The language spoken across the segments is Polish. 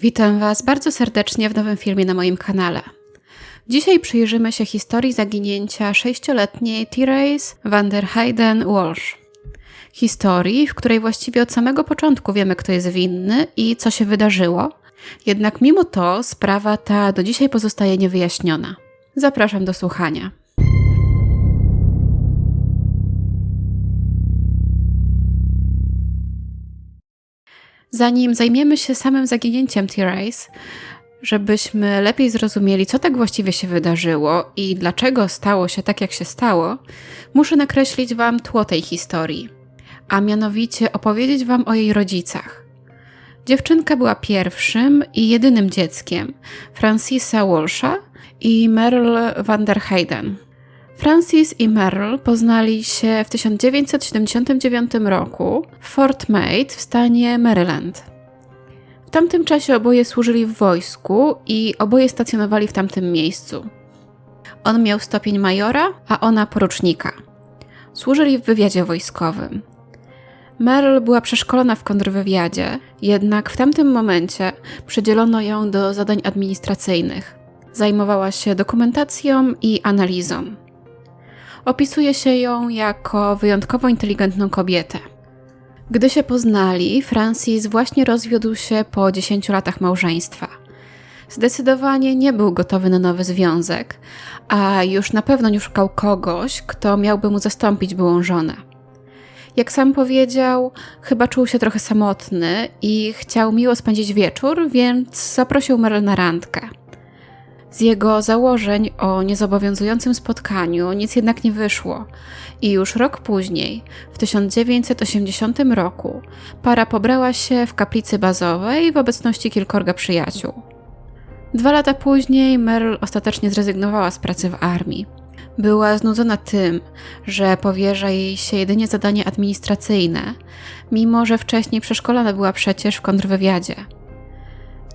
Witam Was bardzo serdecznie w nowym filmie na moim kanale. Dzisiaj przyjrzymy się historii zaginięcia sześcioletniej Therese van der Heyden Walsh. Historii, w której właściwie od samego początku wiemy, kto jest winny i co się wydarzyło, jednak mimo to sprawa ta do dzisiaj pozostaje niewyjaśniona. Zapraszam do słuchania. Zanim zajmiemy się samym zaginięciem Therese, żebyśmy lepiej zrozumieli, co tak właściwie się wydarzyło i dlaczego stało się tak, jak się stało, muszę nakreślić Wam tło tej historii, a mianowicie opowiedzieć Wam o jej rodzicach. Dziewczynka była pierwszym i jedynym dzieckiem Francisa Walsha i Merle van der Heyden. Francis i Merle poznali się w 1979 roku w Fort Meade w stanie Maryland. W tamtym czasie oboje służyli w wojsku i oboje stacjonowali w tamtym miejscu. On miał stopień majora, a ona porucznika. Służyli w wywiadzie wojskowym. Merle była przeszkolona w kontrwywiadzie, jednak w tamtym momencie przydzielono ją do zadań administracyjnych. Zajmowała się dokumentacją i analizą. Opisuje się ją jako wyjątkowo inteligentną kobietę. Gdy się poznali, Francis właśnie rozwiódł się po 10 latach małżeństwa. Zdecydowanie nie był gotowy na nowy związek, a już na pewno nie szukał kogoś, kto miałby mu zastąpić byłą żonę. Jak sam powiedział, chyba czuł się trochę samotny i chciał miło spędzić wieczór, więc zaprosił Merle na randkę. Z jego założeń o niezobowiązującym spotkaniu nic jednak nie wyszło i już rok później, w 1980 roku, para pobrała się w kaplicy bazowej w obecności kilkorga przyjaciół. Dwa lata później Merle ostatecznie zrezygnowała z pracy w armii. Była znudzona tym, że powierza jej się jedynie zadanie administracyjne, mimo że wcześniej przeszkolona była przecież w kontrwywiadzie.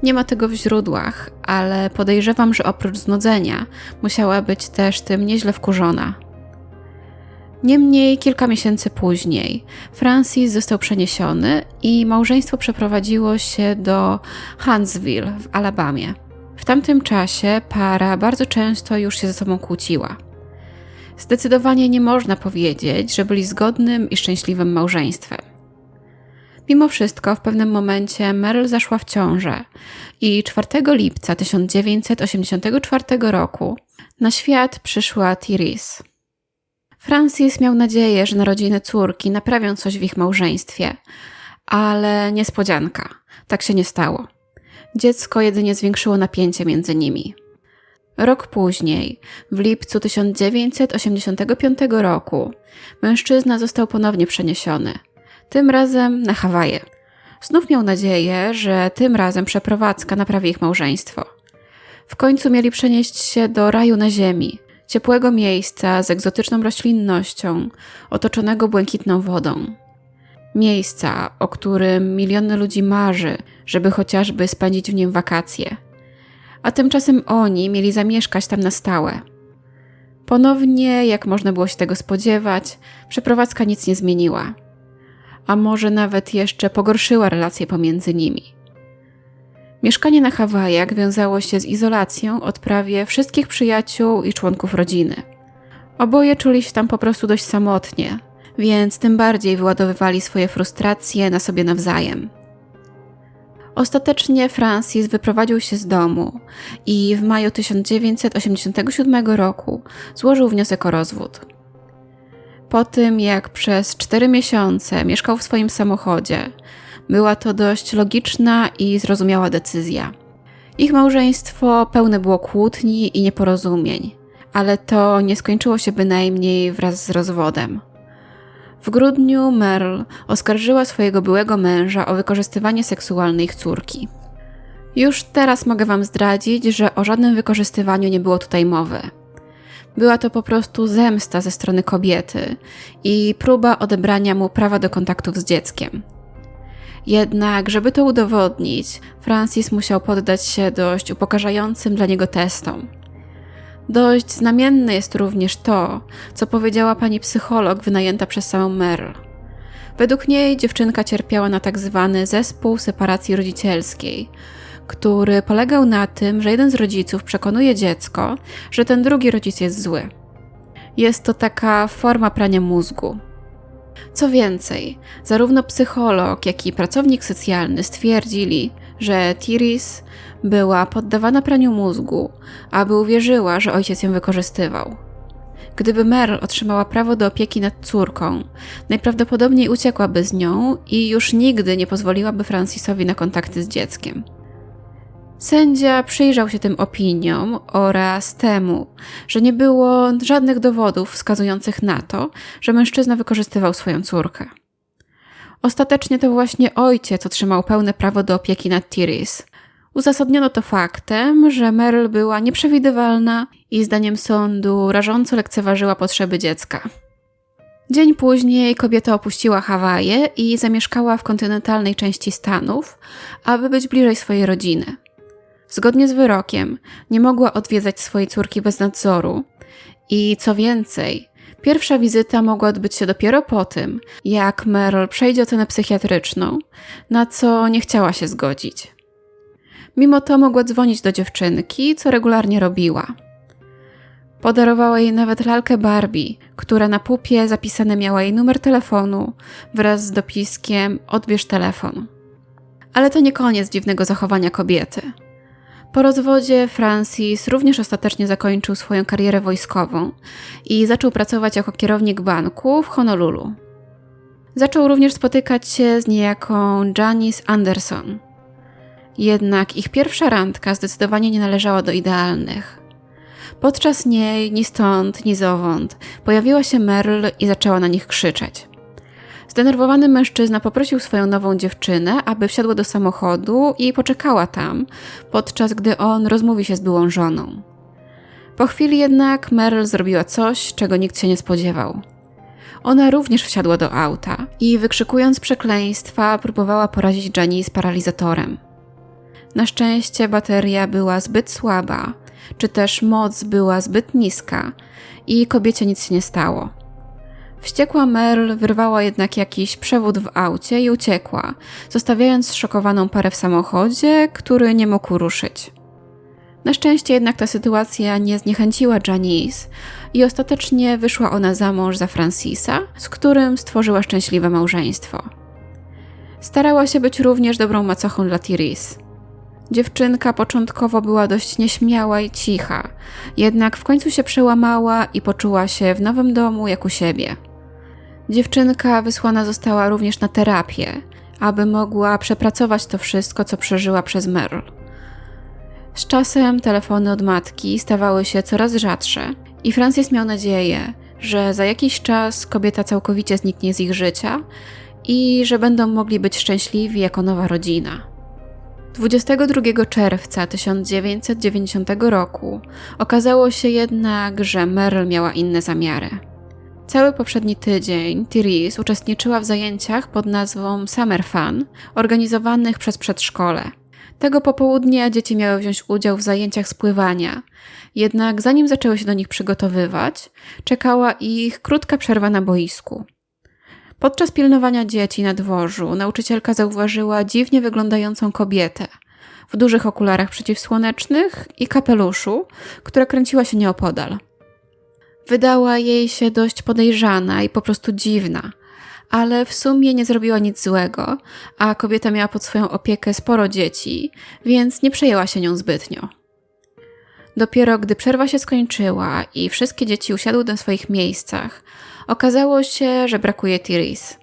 Nie ma tego w źródłach, ale podejrzewam, że oprócz znudzenia musiała być też tym nieźle wkurzona. Niemniej kilka miesięcy później Francis został przeniesiony i małżeństwo przeprowadziło się do Huntsville w Alabamie. W tamtym czasie para bardzo często już się ze sobą kłóciła. Zdecydowanie nie można powiedzieć, że byli zgodnym i szczęśliwym małżeństwem. Mimo wszystko w pewnym momencie Meryl zaszła w ciążę i 4 lipca 1984 roku na świat przyszła Therese. Francis miał nadzieję, że narodziny córki naprawią coś w ich małżeństwie, ale niespodzianka, tak się nie stało. Dziecko jedynie zwiększyło napięcie między nimi. Rok później, w lipcu 1985 roku, mężczyzna został ponownie przeniesiony – tym razem na Hawaje. Znów miał nadzieję, że tym razem przeprowadzka naprawi ich małżeństwo. W końcu mieli przenieść się do raju na ziemi, ciepłego miejsca z egzotyczną roślinnością, otoczonego błękitną wodą. Miejsca, o którym miliony ludzi marzy, żeby chociażby spędzić w nim wakacje. A tymczasem oni mieli zamieszkać tam na stałe. Ponownie, jak można było się tego spodziewać, przeprowadzka nic nie zmieniła a może nawet jeszcze pogorszyła relacje pomiędzy nimi. Mieszkanie na Hawajach wiązało się z izolacją od prawie wszystkich przyjaciół i członków rodziny. Oboje czuli się tam po prostu dość samotnie, więc tym bardziej wyładowywali swoje frustracje na sobie nawzajem. Ostatecznie Francis wyprowadził się z domu i w maju 1987 roku złożył wniosek o rozwód. Po tym, jak przez cztery miesiące mieszkał w swoim samochodzie, była to dość logiczna i zrozumiała decyzja. Ich małżeństwo pełne było kłótni i nieporozumień, ale to nie skończyło się bynajmniej wraz z rozwodem. W grudniu Merle oskarżyła swojego byłego męża o wykorzystywanie seksualne ich córki. Już teraz mogę Wam zdradzić, że o żadnym wykorzystywaniu nie było tutaj mowy. Była to po prostu zemsta ze strony kobiety i próba odebrania mu prawa do kontaktów z dzieckiem. Jednak, żeby to udowodnić, Francis musiał poddać się dość upokarzającym dla niego testom. Dość znamienne jest również to, co powiedziała pani psycholog wynajęta przez samą Merle. Według niej dziewczynka cierpiała na tak zwany zespół separacji rodzicielskiej, który polegał na tym, że jeden z rodziców przekonuje dziecko, że ten drugi rodzic jest zły. Jest to taka forma prania mózgu. Co więcej, zarówno psycholog, jak i pracownik socjalny stwierdzili, że Tiris była poddawana praniu mózgu, aby uwierzyła, że ojciec ją wykorzystywał. Gdyby Merle otrzymała prawo do opieki nad córką, najprawdopodobniej uciekłaby z nią i już nigdy nie pozwoliłaby Francisowi na kontakty z dzieckiem. Sędzia przyjrzał się tym opiniom oraz temu, że nie było żadnych dowodów wskazujących na to, że mężczyzna wykorzystywał swoją córkę. Ostatecznie to właśnie ojciec otrzymał pełne prawo do opieki nad Tiris. Uzasadniono to faktem, że Merle była nieprzewidywalna i zdaniem sądu rażąco lekceważyła potrzeby dziecka. Dzień później kobieta opuściła Hawaje i zamieszkała w kontynentalnej części Stanów, aby być bliżej swojej rodziny. Zgodnie z wyrokiem, nie mogła odwiedzać swojej córki bez nadzoru i co więcej, pierwsza wizyta mogła odbyć się dopiero po tym, jak Merle przejdzie ocenę psychiatryczną, na co nie chciała się zgodzić. Mimo to mogła dzwonić do dziewczynki, co regularnie robiła. Podarowała jej nawet lalkę Barbie, która na pupie zapisane miała jej numer telefonu wraz z dopiskiem odbierz telefon. Ale to nie koniec dziwnego zachowania kobiety. Po rozwodzie Francis również ostatecznie zakończył swoją karierę wojskową i zaczął pracować jako kierownik banku w Honolulu. Zaczął również spotykać się z niejaką Janice Anderson. Jednak ich pierwsza randka zdecydowanie nie należała do idealnych. Podczas niej ni stąd, ni zowąd pojawiła się Merle i zaczęła na nich krzyczeć. Zdenerwowany mężczyzna poprosił swoją nową dziewczynę, aby wsiadła do samochodu i poczekała tam, podczas gdy on rozmówi się z byłą żoną. Po chwili jednak Merle zrobiła coś, czego nikt się nie spodziewał. Ona również wsiadła do auta i wykrzykując przekleństwa, próbowała porazić Janice paralizatorem. Na szczęście bateria była zbyt słaba, czy też moc była zbyt niska i kobiecie nic się nie stało. Wściekła Merle wyrwała jednak jakiś przewód w aucie i uciekła, zostawiając zszokowaną parę w samochodzie, który nie mógł ruszyć. Na szczęście jednak ta sytuacja nie zniechęciła Janice i ostatecznie wyszła ona za mąż za Francisa, z którym stworzyła szczęśliwe małżeństwo. Starała się być również dobrą macochą dla Tiris. Dziewczynka początkowo była dość nieśmiała i cicha, jednak w końcu się przełamała i poczuła się w nowym domu jak u siebie. Dziewczynka wysłana została również na terapię, aby mogła przepracować to wszystko, co przeżyła przez Merle. Z czasem telefony od matki stawały się coraz rzadsze i Francis miał nadzieję, że za jakiś czas kobieta całkowicie zniknie z ich życia i że będą mogli być szczęśliwi jako nowa rodzina. 22 czerwca 1990 roku okazało się jednak, że Merle miała inne zamiary. Cały poprzedni tydzień Therese uczestniczyła w zajęciach pod nazwą Summer Fun, organizowanych przez przedszkole. Tego popołudnia dzieci miały wziąć udział w zajęciach spływania, jednak zanim zaczęły się do nich przygotowywać, czekała ich krótka przerwa na boisku. Podczas pilnowania dzieci na dworzu nauczycielka zauważyła dziwnie wyglądającą kobietę w dużych okularach przeciwsłonecznych i kapeluszu, która kręciła się nieopodal. Wydała jej się dość podejrzana i po prostu dziwna, ale w sumie nie zrobiła nic złego, a kobieta miała pod swoją opiekę sporo dzieci, więc nie przejęła się nią zbytnio. Dopiero gdy przerwa się skończyła i wszystkie dzieci usiadły na swoich miejscach, okazało się, że brakuje Tiris.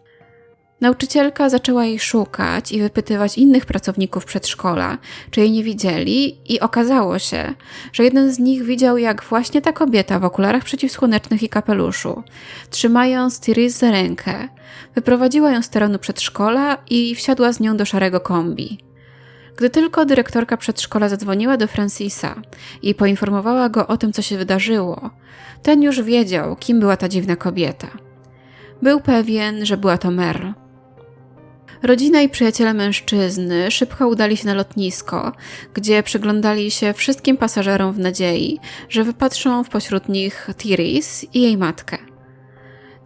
Nauczycielka zaczęła jej szukać i wypytywać innych pracowników przedszkola, czy jej nie widzieli, i okazało się, że jeden z nich widział, jak właśnie ta kobieta w okularach przeciwsłonecznych i kapeluszu, trzymając Tiris za rękę, wyprowadziła ją z terenu przedszkola i wsiadła z nią do szarego kombi. Gdy tylko dyrektorka przedszkola zadzwoniła do Francisa i poinformowała go o tym, co się wydarzyło, ten już wiedział, kim była ta dziwna kobieta. Był pewien, że była to Merle. Rodzina i przyjaciele mężczyzny szybko udali się na lotnisko, gdzie przyglądali się wszystkim pasażerom w nadziei, że wypatrzą w pośród nich Tiris i jej matkę.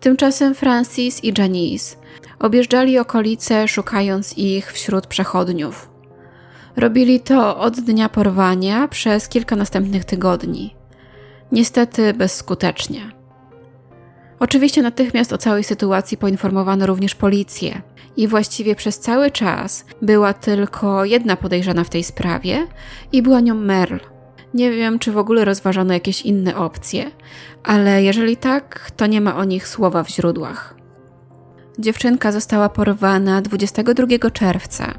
Tymczasem Francis i Janice objeżdżali okolice, szukając ich wśród przechodniów. Robili to od dnia porwania przez kilka następnych tygodni. Niestety bezskutecznie. Oczywiście natychmiast o całej sytuacji poinformowano również policję i właściwie przez cały czas była tylko jedna podejrzana w tej sprawie i była nią Merle. Nie wiem, czy w ogóle rozważano jakieś inne opcje, ale jeżeli tak, to nie ma o nich słowa w źródłach. Dziewczynka została porwana 22 czerwca,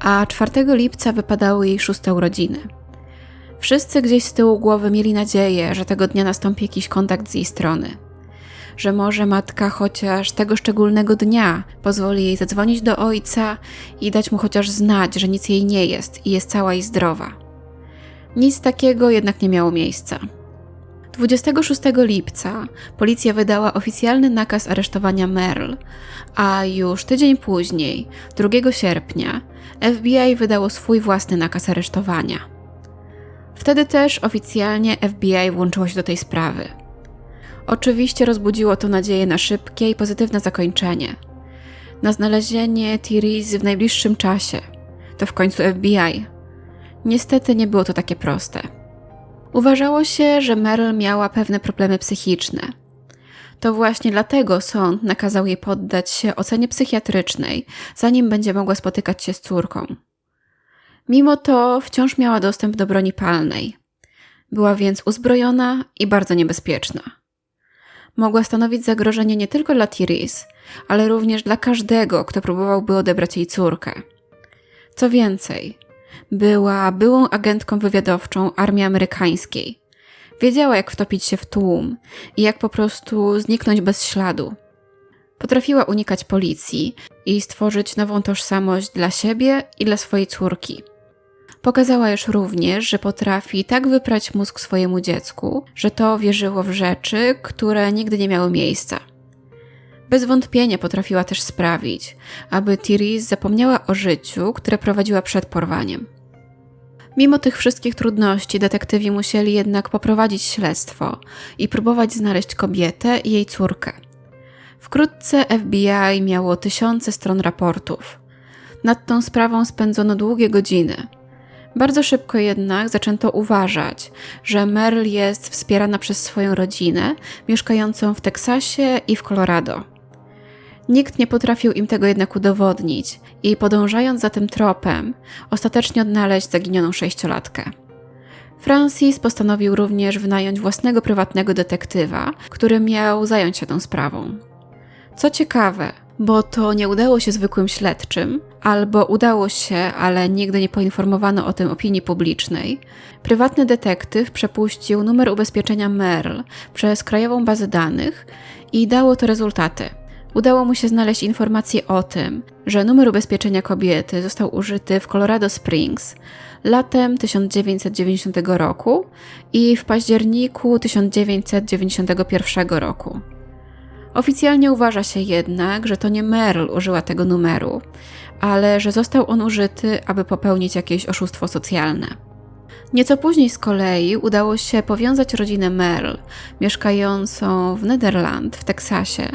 a 4 lipca wypadały jej szóste urodziny. Wszyscy gdzieś z tyłu głowy mieli nadzieję, że tego dnia nastąpi jakiś kontakt z jej strony. Że może matka chociaż tego szczególnego dnia pozwoli jej zadzwonić do ojca i dać mu chociaż znać, że nic jej nie jest i jest cała i zdrowa. Nic takiego jednak nie miało miejsca. 26 lipca policja wydała oficjalny nakaz aresztowania Merle, a już tydzień później, 2 sierpnia, FBI wydało swój własny nakaz aresztowania. Wtedy też oficjalnie FBI włączyło się do tej sprawy. Oczywiście rozbudziło to nadzieję na szybkie i pozytywne zakończenie. Na znalezienie Therese w najbliższym czasie. To w końcu FBI. Niestety nie było to takie proste. Uważało się, że Meryl miała pewne problemy psychiczne. To właśnie dlatego sąd nakazał jej poddać się ocenie psychiatrycznej, zanim będzie mogła spotykać się z córką. Mimo to wciąż miała dostęp do broni palnej. Była więc uzbrojona i bardzo niebezpieczna. Mogła stanowić zagrożenie nie tylko dla Tiris, ale również dla każdego, kto próbowałby odebrać jej córkę. Co więcej, była byłą agentką wywiadowczą armii amerykańskiej. Wiedziała, jak wtopić się w tłum i jak po prostu zniknąć bez śladu. Potrafiła unikać policji i stworzyć nową tożsamość dla siebie i dla swojej córki. Pokazała już również, że potrafi tak wyprać mózg swojemu dziecku, że to wierzyło w rzeczy, które nigdy nie miały miejsca. Bez wątpienia potrafiła też sprawić, aby Therese zapomniała o życiu, które prowadziła przed porwaniem. Mimo tych wszystkich trudności, detektywi musieli jednak poprowadzić śledztwo i próbować znaleźć kobietę i jej córkę. Wkrótce FBI miało tysiące stron raportów. Nad tą sprawą spędzono długie godziny. Bardzo szybko jednak zaczęto uważać, że Merle jest wspierana przez swoją rodzinę, mieszkającą w Teksasie i w Colorado. Nikt nie potrafił im tego jednak udowodnić i podążając za tym tropem, ostatecznie odnaleźć zaginioną sześciolatkę. Francis postanowił również wynająć własnego prywatnego detektywa, który miał zająć się tą sprawą. Co ciekawe, bo to nie udało się zwykłym śledczym, albo udało się, ale nigdy nie poinformowano o tym opinii publicznej, prywatny detektyw przepuścił numer ubezpieczenia Merle przez krajową bazę danych i dało to rezultaty – Udało mu się znaleźć informację o tym, że numer ubezpieczenia kobiety został użyty w Colorado Springs latem 1990 roku i w październiku 1991 roku. Oficjalnie uważa się jednak, że to nie Merle użyła tego numeru, ale że został on użyty, aby popełnić jakieś oszustwo socjalne. Nieco później z kolei udało się powiązać rodzinę Merle, mieszkającą w Nederland, w Teksasie,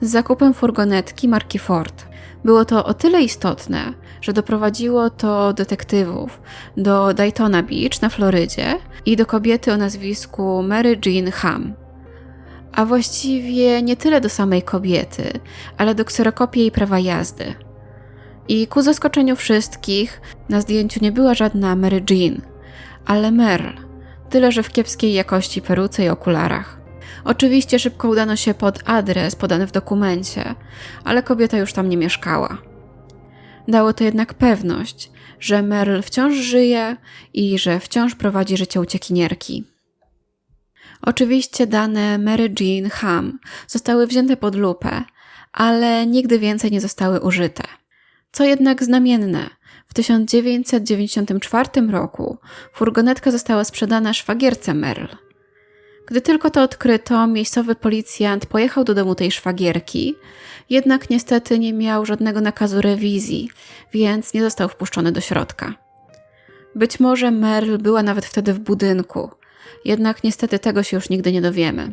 z zakupem furgonetki marki Ford. Było to o tyle istotne, że doprowadziło to detektywów do Daytona Beach na Florydzie i do kobiety o nazwisku Mary Jean Ham. A właściwie nie tyle do samej kobiety, ale do kserokopii jej prawa jazdy. I ku zaskoczeniu wszystkich, na zdjęciu nie była żadna Mary Jean – ale Merle, tyle że w kiepskiej jakości peruce i okularach. Oczywiście szybko udano się pod adres podany w dokumencie, ale kobieta już tam nie mieszkała. Dało to jednak pewność, że Merle wciąż żyje i że wciąż prowadzi życie uciekinierki. Oczywiście dane Mary Jean Ham zostały wzięte pod lupę, ale nigdy więcej nie zostały użyte. Co jednak znamienne, w 1994 roku furgonetka została sprzedana szwagierce Merle. Gdy tylko to odkryto, miejscowy policjant pojechał do domu tej szwagierki, jednak niestety nie miał żadnego nakazu rewizji, więc nie został wpuszczony do środka. Być może Merle była nawet wtedy w budynku, jednak niestety tego się już nigdy nie dowiemy.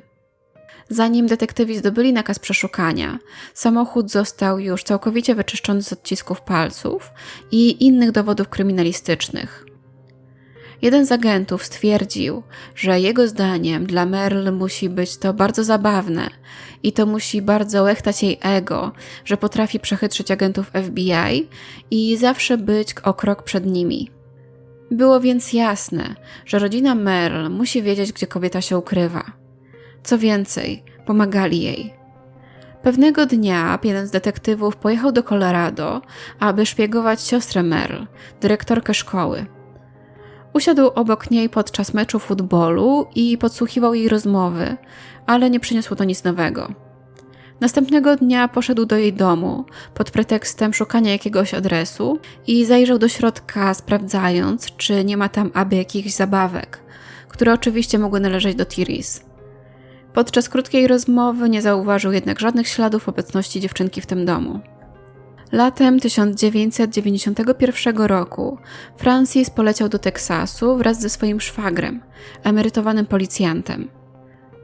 Zanim detektywi zdobyli nakaz przeszukania, samochód został już całkowicie wyczyszczony z odcisków palców i innych dowodów kryminalistycznych. Jeden z agentów stwierdził, że jego zdaniem dla Merle musi być to bardzo zabawne i to musi bardzo łechtać jej ego, że potrafi przechytrzyć agentów FBI i zawsze być o krok przed nimi. Było więc jasne, że rodzina Merle musi wiedzieć, gdzie kobieta się ukrywa. Co więcej, pomagali jej. Pewnego dnia jeden z detektywów pojechał do Colorado, aby szpiegować siostrę Merle, dyrektorkę szkoły. Usiadł obok niej podczas meczu futbolu i podsłuchiwał jej rozmowy, ale nie przyniosło to nic nowego. Następnego dnia poszedł do jej domu pod pretekstem szukania jakiegoś adresu i zajrzał do środka, sprawdzając, czy nie ma tam aby jakichś zabawek, które oczywiście mogły należeć do Tiris. Podczas krótkiej rozmowy nie zauważył jednak żadnych śladów obecności dziewczynki w tym domu. Latem 1991 roku Francis poleciał do Teksasu wraz ze swoim szwagrem, emerytowanym policjantem.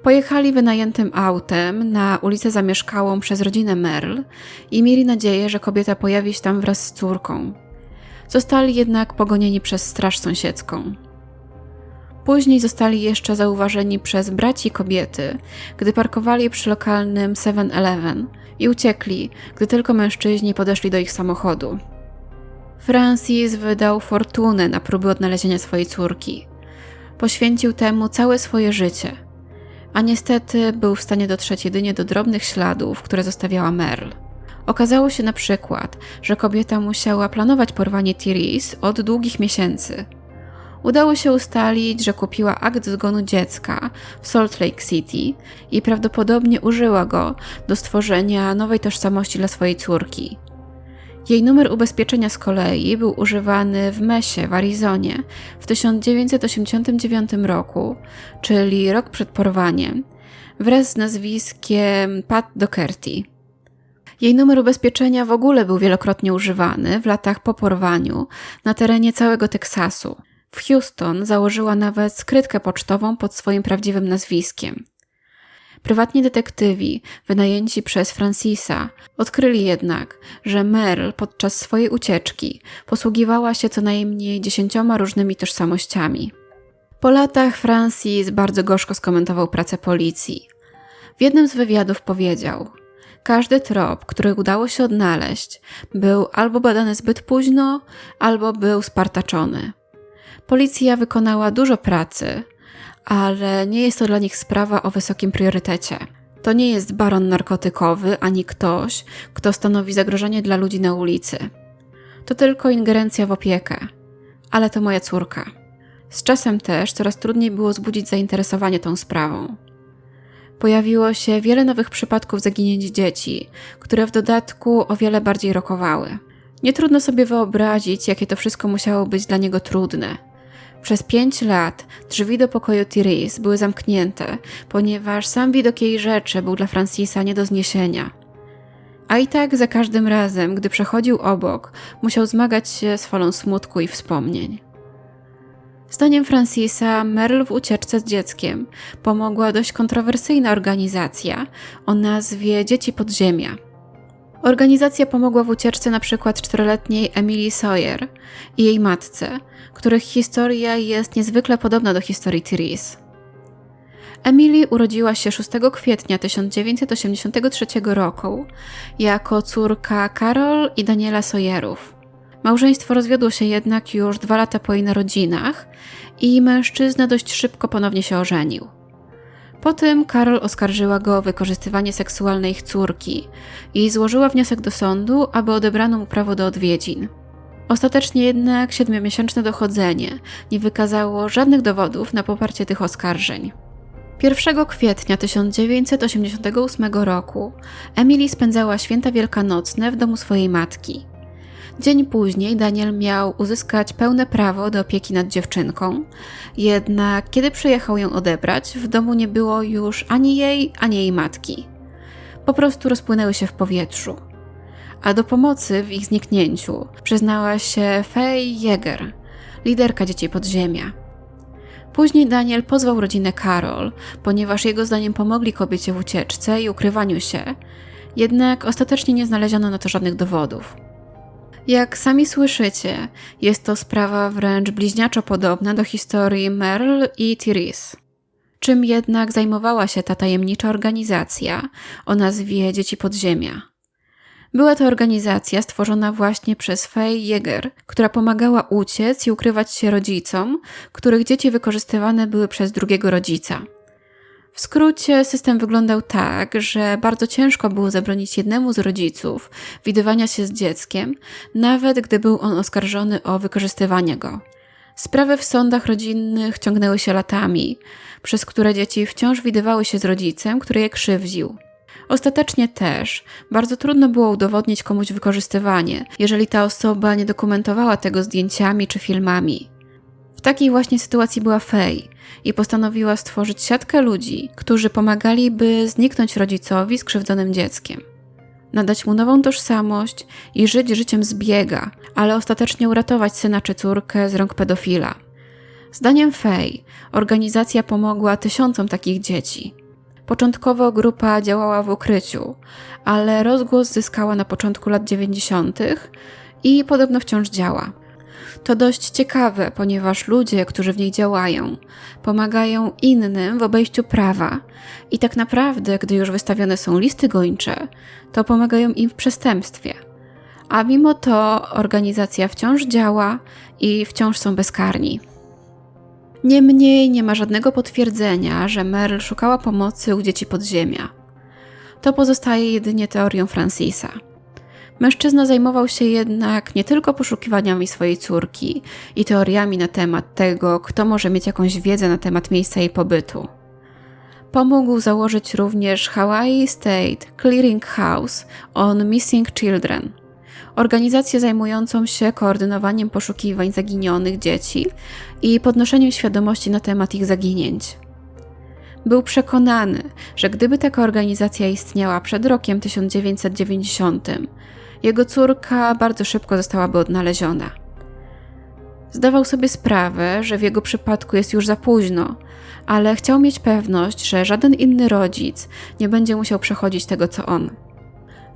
Pojechali wynajętym autem na ulicę zamieszkałą przez rodzinę Merle i mieli nadzieję, że kobieta pojawi się tam wraz z córką. Zostali jednak pogonieni przez straż sąsiedzką. Później zostali jeszcze zauważeni przez braci kobiety, gdy parkowali przy lokalnym 7-Eleven i uciekli, gdy tylko mężczyźni podeszli do ich samochodu. Francis wydał fortunę na próby odnalezienia swojej córki. Poświęcił temu całe swoje życie, a niestety był w stanie dotrzeć jedynie do drobnych śladów, które zostawiała Merle. Okazało się na przykład, że kobieta musiała planować porwanie Tiris od długich miesięcy – Udało się ustalić, że kupiła akt zgonu dziecka w Salt Lake City i prawdopodobnie użyła go do stworzenia nowej tożsamości dla swojej córki. Jej numer ubezpieczenia z kolei był używany w Mesie w Arizonie w 1989 roku, czyli rok przed porwaniem, wraz z nazwiskiem Pat Doherty. Jej numer ubezpieczenia w ogóle był wielokrotnie używany w latach po porwaniu na terenie całego Teksasu. W Houston założyła nawet skrytkę pocztową pod swoim prawdziwym nazwiskiem. Prywatni detektywi, wynajęci przez Francisa, odkryli jednak, że Merle podczas swojej ucieczki posługiwała się co najmniej dziesięcioma różnymi tożsamościami. Po latach Francis bardzo gorzko skomentował pracę policji. W jednym z wywiadów powiedział: Każdy trop, który udało się odnaleźć, był albo badany zbyt późno, albo był spartaczony. Policja wykonała dużo pracy, ale nie jest to dla nich sprawa o wysokim priorytecie. To nie jest baron narkotykowy ani ktoś, kto stanowi zagrożenie dla ludzi na ulicy. To tylko ingerencja w opiekę. Ale to moja córka. Z czasem też coraz trudniej było zbudzić zainteresowanie tą sprawą. Pojawiło się wiele nowych przypadków zaginięć dzieci, które w dodatku o wiele bardziej rokowały. Nie trudno sobie wyobrazić, jakie to wszystko musiało być dla niego trudne przez pięć lat drzwi do pokoju Therese były zamknięte, ponieważ sam widok jej rzeczy był dla Francisa nie do zniesienia. A i tak za każdym razem, gdy przechodził obok, musiał zmagać się z falą smutku i wspomnień. Zdaniem Francisa, Merle w ucieczce z dzieckiem pomogła dość kontrowersyjna organizacja o nazwie Dzieci Podziemia – Organizacja pomogła w ucieczce przykład czteroletniej Emily Sawyer i jej matce, których historia jest niezwykle podobna do historii Therese. Emily urodziła się 6 kwietnia 1983 roku jako córka Carol i Daniela Sawyerów. Małżeństwo rozwiodło się jednak już dwa lata po jej narodzinach i mężczyzna dość szybko ponownie się ożenił. Potem Karol oskarżyła go o wykorzystywanie seksualne ich córki i złożyła wniosek do sądu, aby odebrano mu prawo do odwiedzin. Ostatecznie jednak siedmiomiesięczne dochodzenie nie wykazało żadnych dowodów na poparcie tych oskarżeń. 1 kwietnia 1988 roku Emily spędzała święta wielkanocne w domu swojej matki. Dzień później Daniel miał uzyskać pełne prawo do opieki nad dziewczynką, jednak kiedy przyjechał ją odebrać, w domu nie było już ani jej, ani jej matki. Po prostu rozpłynęły się w powietrzu. A do pomocy w ich zniknięciu przyznała się Faye Jäger, liderka dzieci podziemia. Później Daniel pozwał rodzinę Carol, ponieważ jego zdaniem pomogli kobiecie w ucieczce i ukrywaniu się, jednak ostatecznie nie znaleziono na to żadnych dowodów. Jak sami słyszycie, jest to sprawa wręcz bliźniaczo podobna do historii Merle i Therese. Czym jednak zajmowała się ta tajemnicza organizacja o nazwie Dzieci Podziemia? Była to organizacja stworzona właśnie przez Faye Jäger, która pomagała uciec i ukrywać się rodzicom, których dzieci wykorzystywane były przez drugiego rodzica. W skrócie system wyglądał tak, że bardzo ciężko było zabronić jednemu z rodziców widywania się z dzieckiem, nawet gdy był on oskarżony o wykorzystywanie go. Sprawy w sądach rodzinnych ciągnęły się latami, przez które dzieci wciąż widywały się z rodzicem, który je krzywdził. Ostatecznie też bardzo trudno było udowodnić komuś wykorzystywanie, jeżeli ta osoba nie dokumentowała tego zdjęciami czy filmami. W takiej właśnie sytuacji była Faye i postanowiła stworzyć siatkę ludzi, którzy pomagali, by zniknąć rodzicowi skrzywdzonym dzieckiem. Nadać mu nową tożsamość i żyć życiem zbiega, ale ostatecznie uratować syna czy córkę z rąk pedofila. Zdaniem Faye, organizacja pomogła tysiącom takich dzieci. Początkowo grupa działała w ukryciu, ale rozgłos zyskała na początku lat 90. i podobno wciąż działa. To dość ciekawe, ponieważ ludzie, którzy w niej działają, pomagają innym w obejściu prawa i tak naprawdę, gdy już wystawione są listy gończe, to pomagają im w przestępstwie. A mimo to organizacja wciąż działa i wciąż są bezkarni. Niemniej nie ma żadnego potwierdzenia, że Merle szukała pomocy u dzieci podziemia. To pozostaje jedynie teorią Francisa. Mężczyzna zajmował się jednak nie tylko poszukiwaniami swojej córki i teoriami na temat tego, kto może mieć jakąś wiedzę na temat miejsca jej pobytu. Pomógł założyć również Hawaii State Clearing House on Missing Children, organizację zajmującą się koordynowaniem poszukiwań zaginionych dzieci i podnoszeniem świadomości na temat ich zaginięć. Był przekonany, że gdyby taka organizacja istniała przed rokiem 1990, jego córka bardzo szybko zostałaby odnaleziona. Zdawał sobie sprawę, że w jego przypadku jest już za późno, ale chciał mieć pewność, że żaden inny rodzic nie będzie musiał przechodzić tego co on.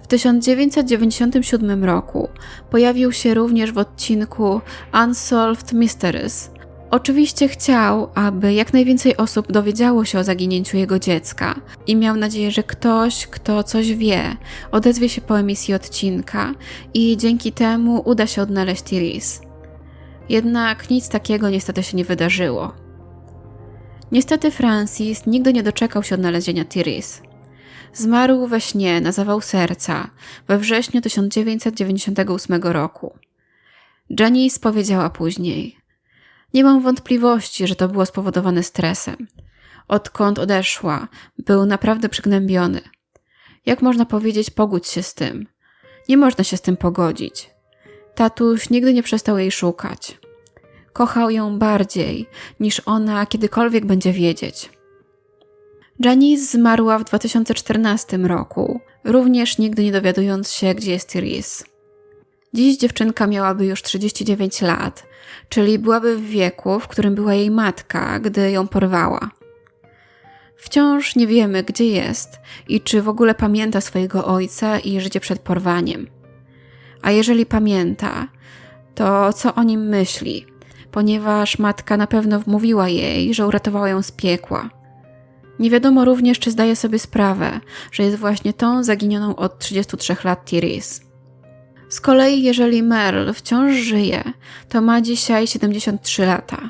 W 1997 roku pojawił się również w odcinku Unsolved Mysteries. Oczywiście chciał, aby jak najwięcej osób dowiedziało się o zaginięciu jego dziecka i miał nadzieję, że ktoś, kto coś wie, odezwie się po emisji odcinka i dzięki temu uda się odnaleźć Tiris. Jednak nic takiego niestety się nie wydarzyło. Niestety Francis nigdy nie doczekał się odnalezienia Tiris. Zmarł we śnie na zawał serca we wrześniu 1998 roku. Janice powiedziała później: Nie mam wątpliwości, że to było spowodowane stresem. Odkąd odeszła, był naprawdę przygnębiony. Jak można powiedzieć, pogódź się z tym? Nie można się z tym pogodzić. Tatuś nigdy nie przestał jej szukać. Kochał ją bardziej, niż ona kiedykolwiek będzie wiedzieć. Janice zmarła w 2014 roku, również nigdy nie dowiadując się, gdzie jest Therese. Dziś dziewczynka miałaby już 39 lat, czyli byłaby w wieku, w którym była jej matka, gdy ją porwała. Wciąż nie wiemy, gdzie jest i czy w ogóle pamięta swojego ojca i życie przed porwaniem. A jeżeli pamięta, to co o nim myśli, ponieważ matka na pewno wmówiła jej, że uratowała ją z piekła. Nie wiadomo również, czy zdaje sobie sprawę, że jest właśnie tą zaginioną od 33 lat Tiris. Z kolei, jeżeli Merle wciąż żyje, to ma dzisiaj 73 lata.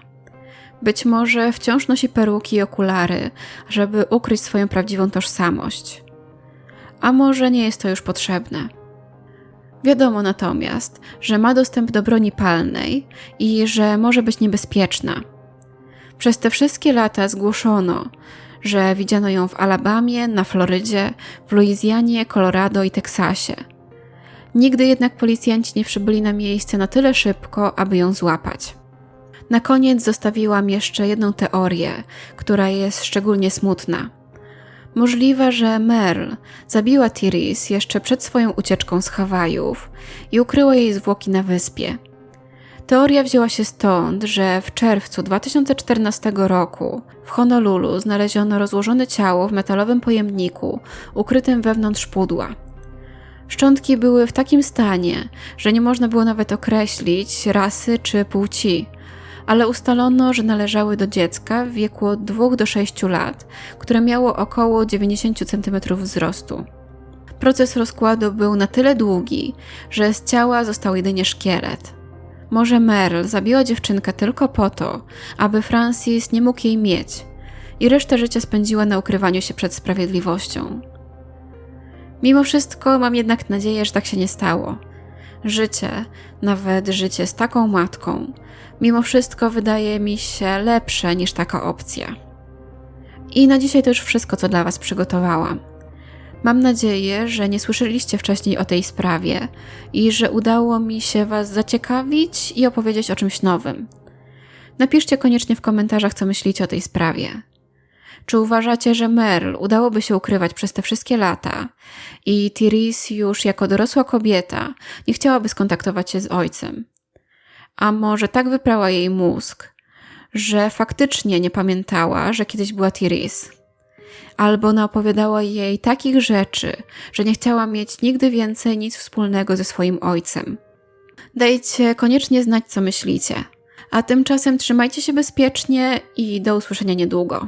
Być może wciąż nosi peruki i okulary, żeby ukryć swoją prawdziwą tożsamość. A może nie jest to już potrzebne. Wiadomo natomiast, że ma dostęp do broni palnej i że może być niebezpieczna. Przez te wszystkie lata zgłoszono, że widziano ją w Alabamie, na Florydzie, w Luizjanie, Colorado i Teksasie. Nigdy jednak policjanci nie przybyli na miejsce na tyle szybko, aby ją złapać. Na koniec zostawiłam jeszcze jedną teorię, która jest szczególnie smutna. Możliwe, że Merle zabiła Tiris jeszcze przed swoją ucieczką z Hawajów i ukryła jej zwłoki na wyspie. Teoria wzięła się stąd, że w czerwcu 2014 roku w Honolulu znaleziono rozłożone ciało w metalowym pojemniku ukrytym wewnątrz pudła. Szczątki były w takim stanie, że nie można było nawet określić rasy czy płci, ale ustalono, że należały do dziecka w wieku od 2 do 6 lat, które miało około 90 cm wzrostu. Proces rozkładu był na tyle długi, że z ciała został jedynie szkielet. Może Merle zabiła dziewczynkę tylko po to, aby Francis nie mógł jej mieć i resztę życia spędziła na ukrywaniu się przed sprawiedliwością. Mimo wszystko mam jednak nadzieję, że tak się nie stało. Życie, nawet życie z taką matką, mimo wszystko wydaje mi się lepsze niż taka opcja. I na dzisiaj to już wszystko, co dla Was przygotowałam. Mam nadzieję, że nie słyszeliście wcześniej o tej sprawie i że udało mi się Was zaciekawić i opowiedzieć o czymś nowym. Napiszcie koniecznie w komentarzach, co myślicie o tej sprawie. Czy uważacie, że Merle udałoby się ukrywać przez te wszystkie lata i Therese już jako dorosła kobieta nie chciałaby skontaktować się z ojcem? A może tak wyprała jej mózg, że faktycznie nie pamiętała, że kiedyś była Therese? Albo naopowiadała jej takich rzeczy, że nie chciała mieć nigdy więcej nic wspólnego ze swoim ojcem? Dajcie koniecznie znać, co myślicie. A tymczasem trzymajcie się bezpiecznie i do usłyszenia niedługo.